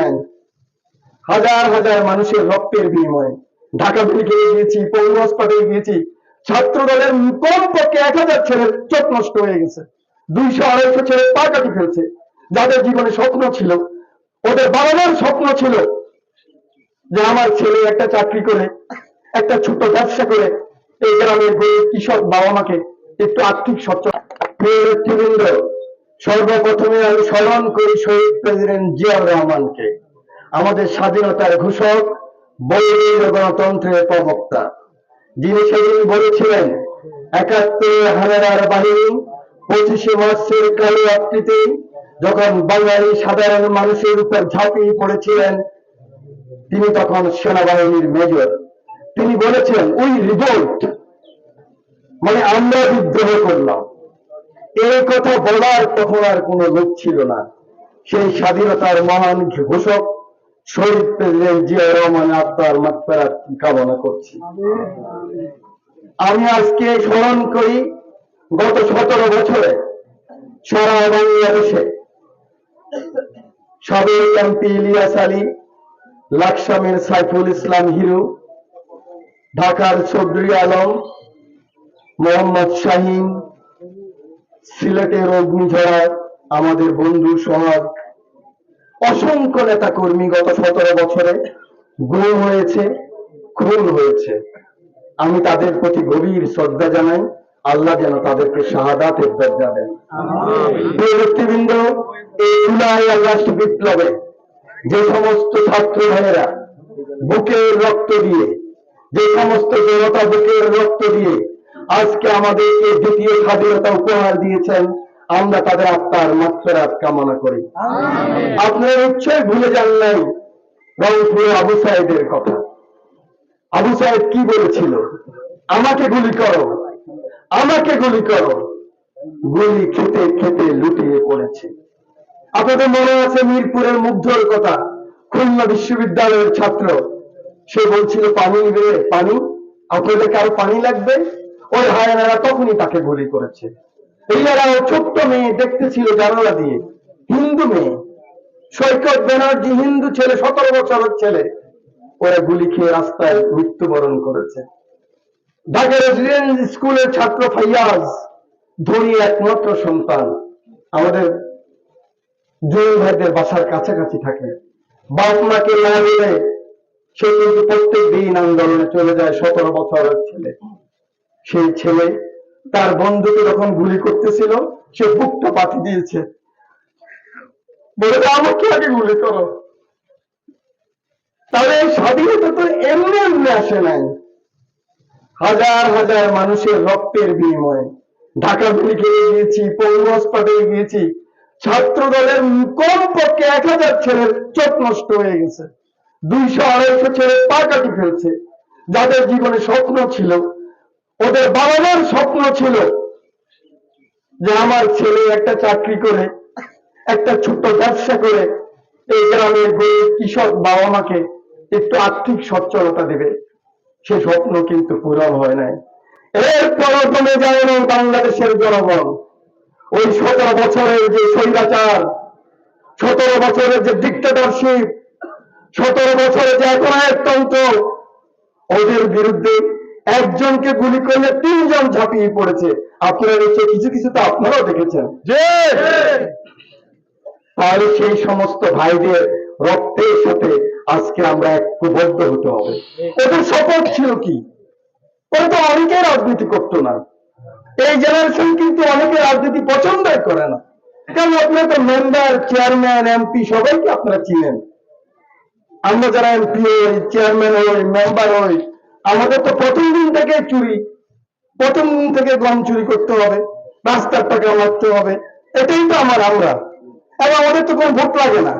নাই। হাজার হাজার মানুষের রক্তের বিনিময়ে ঢাকা থেকে গিয়েছি, পৌর হাসপাতালে গিয়েছি ছাত্র দলের কমপক্ষে এক হাজার ছেলের চোখ নষ্ট হয়ে গেছে। দুইশো আড়াইশো ছেলে পা কাটি ফেলছে। যাদের জীবনে স্বপ্ন ছিল, ওদের বাবা মার স্বপ্ন ছিল যে আমার ছেলে একটা চাকরি করে, একটা ছোট ব্যবসা করে, এই গ্রামের গরিব কৃষক বাবা মাকে একটু আর্থিক সচ্ছল সর্বপ্রথমে আমি স্মরণ করি শহীদ প্রেসিডেন্ট জিয়াউর রহমানকে, আমাদের স্বাধীনতার ঘোষক বৈরী গণতন্ত্রের প্রবক্তা। যিনি সেদিন বলেছিলেন, একাত্তর হানাদার বাহিনী পঁচিশে মার্চের কালো রাত্রিতে যখন বাঙালি সাধারণ মানুষের উপর ঝাঁপিয়ে পড়েছিলেন, তিনি তখন সেনাবাহিনীর মেজর। তিনি বলেছেন ওই রিভোল্ট। মানে আমরা বিদ্রোহ করলাম। এই কথা বলার তখন আর কোনো লোক ছিল না। সেই স্বাধীনতার মহান ঘোষক শহীদ প্রেসিডেন্ট জিয়া রহমান আত্মার মাত্রার কামনা করছি। আমি আজকে স্মরণ করি গত সতেরো বছরে সারা বাংলাদেশে সাবেক এমপি ইলিয়াস আলী, লাকসামের সাইফুল ইসলাম হিরু, ঢাকার চৌধুরী আলম, মোহাম্মদ শাহিন সিলেটের অগ্নিঝরা আমাদের বন্ধু সমাজ অসংখ্য নেতা কর্মী গত সতেরো বছরে গুম হয়েছে খুন হয়েছে। আমি তাদের প্রতি গভীর শ্রদ্ধা জানাই। আল্লাহ যেন তাদেরকে শাহাদাতের দরজা দেন। ব্যক্তিবৃন্দ এই জুলাই আগস্ট বিপ্লবে যে সমস্ত ছাত্র ভাইয়েরা বুকের রক্ত দিয়ে যে সমস্ত জনতা বুকের রক্ত দিয়ে আজকে আমাদেরকে দ্বিতীয় স্বাধীনতা উপহার দিয়েছেন। আমরা তাদের আত্মার মাত্রাত কামনা করি। আপনারা নিশ্চয় ভুলে যান নাই রংপুরে আবু সাহেবের কথা। আবু সাহেব কি বলেছিল? আমাকে গুলি করো। আমাকে গুলি করো। গুলি খেতে খেতে লুটিয়ে পড়েছে। আপনাদের মনে আছে মিরপুরের মুগ্ধর কথা? খুলনা বিশ্ববিদ্যালয়ের ছাত্র। সে বলছিল পানি নিবে পানি। আপনাদের কারও পানি লাগবে? ওই হায়নারা তখনই তাকে গুলি করেছে। এনারা ও ছোট্ট মেয়ে দেখতেছিল জানালা দিয়ে। হিন্দু মেয়ে। সৈকত ব্যানার্জি হিন্দু ছেলে, সতেরো বছরের ছেলে। ওরা গুলি খেয়ে রাস্তায় মৃত্যুবরণ করেছে। ঢাকা রেসিডেন্স স্কুলের ছাত্র ফাইয়াজ, ধনী একমাত্র সন্তান। আমাদের জয়ী ভাইদের বাসার কাছাকাছি থাকে। বাপ মাকে না মিলে সে কিন্তু প্রত্যেক দিন আন্দোলনে চলে যায় সতেরো বছরের ছেলে। সেই ছেলে তার বন্ধুকে যখন গুলি করতেছিল, সে বুকটা পাতি দিয়েছে। বলে আমাকে আগে গুলি করো। তাহলে স্বাধীনতা তো এমনি এমনি আসে নাই। হাজার হাজার মানুষের রক্তের বিনিময়ে। ঢাকা থেকে গিয়েছি, পৌর হাসপাতালে গিয়েছি, ছাত্র দলের কমপক্ষে এক হাজার ছেলের চোখ নষ্ট হয়ে গেছে। দুইশো আড়াইশো ছেলে পা কাটি ফেলছে। যাদের জীবনে স্বপ্ন ছিল ওদের বাবা মার স্বপ্ন ছিল যে আমার ছেলে একটা চাকরি করে, একটা ছোট ব্যবসা করে, এই গ্রামের গরিব কৃষক বাবা মাকে একটু আর্থিক সচ্ছলতা দেবে। সে স্বপ্ন কিন্তু পূরণ হয় নাই। এরপরও কমে যায় না বাংলাদেশের জনগণ। ওই সতেরো বছরের যে স্বৈরাচার, সতেরো বছরের যে ডিক্টেটরশিপ সতেরো বছরের যে একনায়কতন্ত্র ওদের বিরুদ্ধে একজনকে গুলি করলে তিনজন ঝাঁপিয়ে পড়েছে। আপনারা নিশ্চয় কিছু কিছু তো আপনারাও দেখেছেন। তাহলে সেই সমস্ত ভাইদের রক্তের সাথে আজকে আমরা ঐক্যবদ্ধ হতে হবে। ওদের শপথ ছিল কি? ওরা তো অনেকে রাজনীতি করতো না। এই জেনারেশন কিন্তু অনেকে রাজনীতি পছন্দই করে না। কারণ আপনারা তো মেম্বার চেয়ারম্যান এমপি সবাইকে আপনারা চিনেন? আমরা যারা এমপি হই চেয়ারম্যান হই মেম্বার হই আমাদের তো প্রথম দিন থেকে চুরি, প্রথম দিন থেকে গম চুরি করতে হবে, রাস্তার টাকা মারতে হবে, এটাই তো আমার আমরা। আর আমাদের তো কোনো ভোট লাগে না।